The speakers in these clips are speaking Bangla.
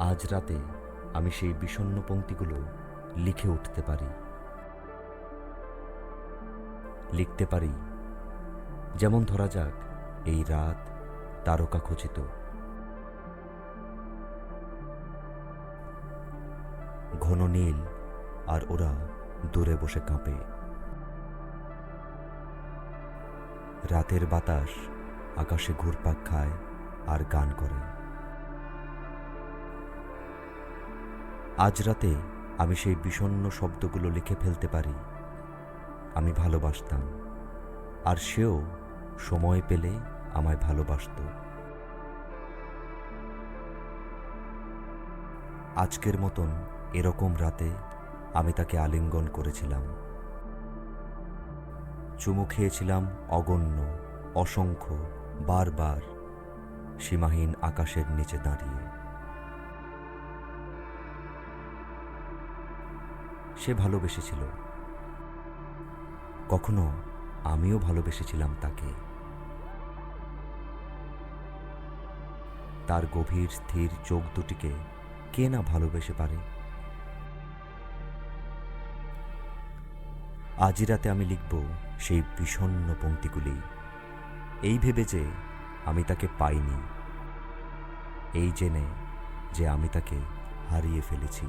আজ রাতে আমি সেই বিষণ্ণ পংক্তিগুলো লিখে উঠতে পারি। লিখতে পারি। যেমন ধরা যাক, এই রাত তারকা খচিত ঘন নীল, আর ওরা দূরে বসে কাঁপে। রাতের বাতাস আকাশে ঘুরপাক খায় আর গান করে। আজ রাতে আমি সেই বিষণ্ণ শব্দগুলো লিখে ফেলতে পারি। আমি ভালোবাসতাম। আর সেও সময় পেলে আমায় ভালোবাসত। আজকের মতন এরকম রাতে আমি তাকে আলিঙ্গন করেছিলাম। চুমু খেয়েছিলাম অগণ্য, অসংখ্য, বারবার সীমাহীন আকাশের নিচে দাঁড়িয়ে। সে ভালোবেসেছিল। কখনো আমিও ভালোবেসেছিলাম তাকে। তার গভীর, স্থির চোখ দুটিকে কে না ভালোবেসে পারে? আজই রাতে আমি লিখব সেই বিষণ্ণ পংক্তিগুলি এই ভেবে যে আমি তাকে পাইনি। এই জেনে যে আমি তাকে হারিয়ে ফেলেছি।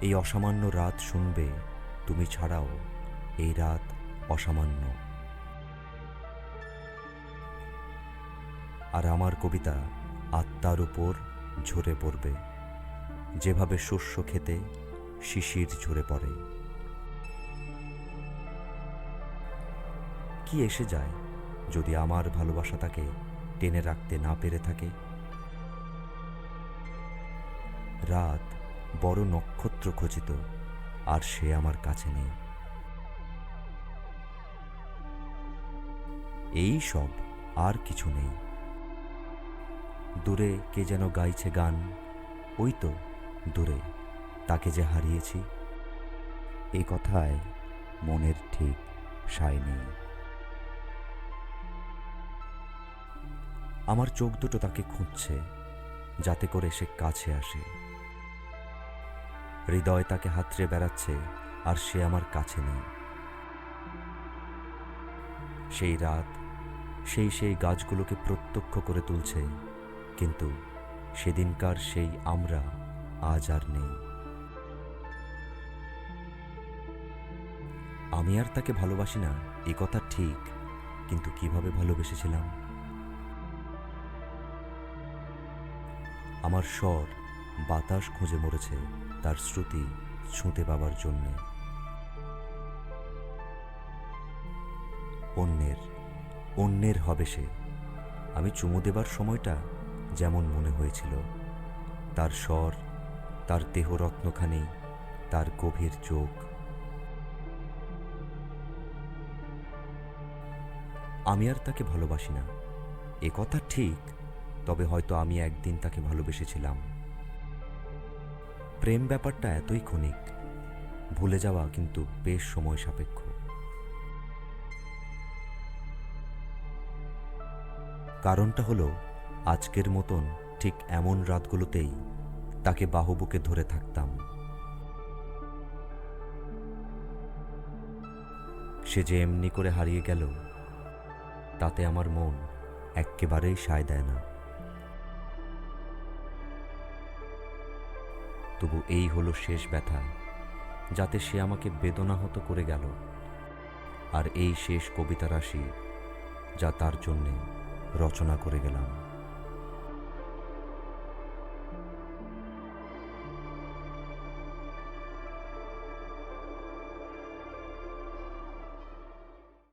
এই অসামান্য রাত শুনবে, তুমি ছাড়াও এই রাত অসামান্য। আর আমার কবিতা আত্মার উপর ঝরে পড়বে, যেভাবে শস্য খেতে শিশির ঝরে পড়ে। কি এসে যায় যদি আমার ভালোবাসা তাকে টেনে রাখতে না পেরে থাকে? রাত বড় নক্ষত্র খচিত, আর সে আমার কাছে নেই। এই সব আর কিছু নেই। দূরে কে যেন গাইছে গান, ওই তো দূরে, তাকে যে হারিয়েছি এই কথায় মনের ঠিক সায় নেই। আমার চোখ দুটো তাকে খুঁজছে, যাতে করে সে কাছে আসে। হৃদয় তাকে হাতড়ে বেড়াচ্ছে, আর সে আমার কাছে নেই। সেই রাত, সেই সেই গাছগুলোকে প্রত্যক্ষ করে তুলছে, কিন্তু সেদিনকার সেই আমরা আজ আর নেই। আমি আর তাকে ভালোবাসি না, এ কথা ঠিক, কিন্তু কীভাবে ভালোবেসেছিলাম? আমার স্বর বাতাস খুঁজে মরেছে তার শ্রুতি ছুঁতে পাবার জন্যে। অন্যের অন্যের হবে সে। আমি চুমু দেবার সময়টা যেমন মনে হয়েছিল। তার স্বর, তার দেহরত্নখানি তার গভীর চোখ। আমি আর তাকে ভালোবাসি না। এ কথা ঠিক, তবে হয়তো আমি একদিন তাকে ভালোবেসেছিলাম। প্রেম ব্যাপারটা এতই ক্ষণিক, ভুলে যাওয়া কিন্তু বেশ সময় সাপেক্ষ। কারণটা হলো, আজকের মতন ঠিক এমন রাতগুলোতেই তাকে বাহুবুকে ধরে থাকতাম। সে যে এমনি করে হারিয়ে গেল, তাতে আমার মন এক্কেবারেই সায় দেয় না। তবু এই হলো শেষ ব্যথা, যাতে সে আমাকে বেদনাহত করে গেল। আর এই শেষ কবিতা রাশি, যা তার জন্যে রচনা করে গেলাম।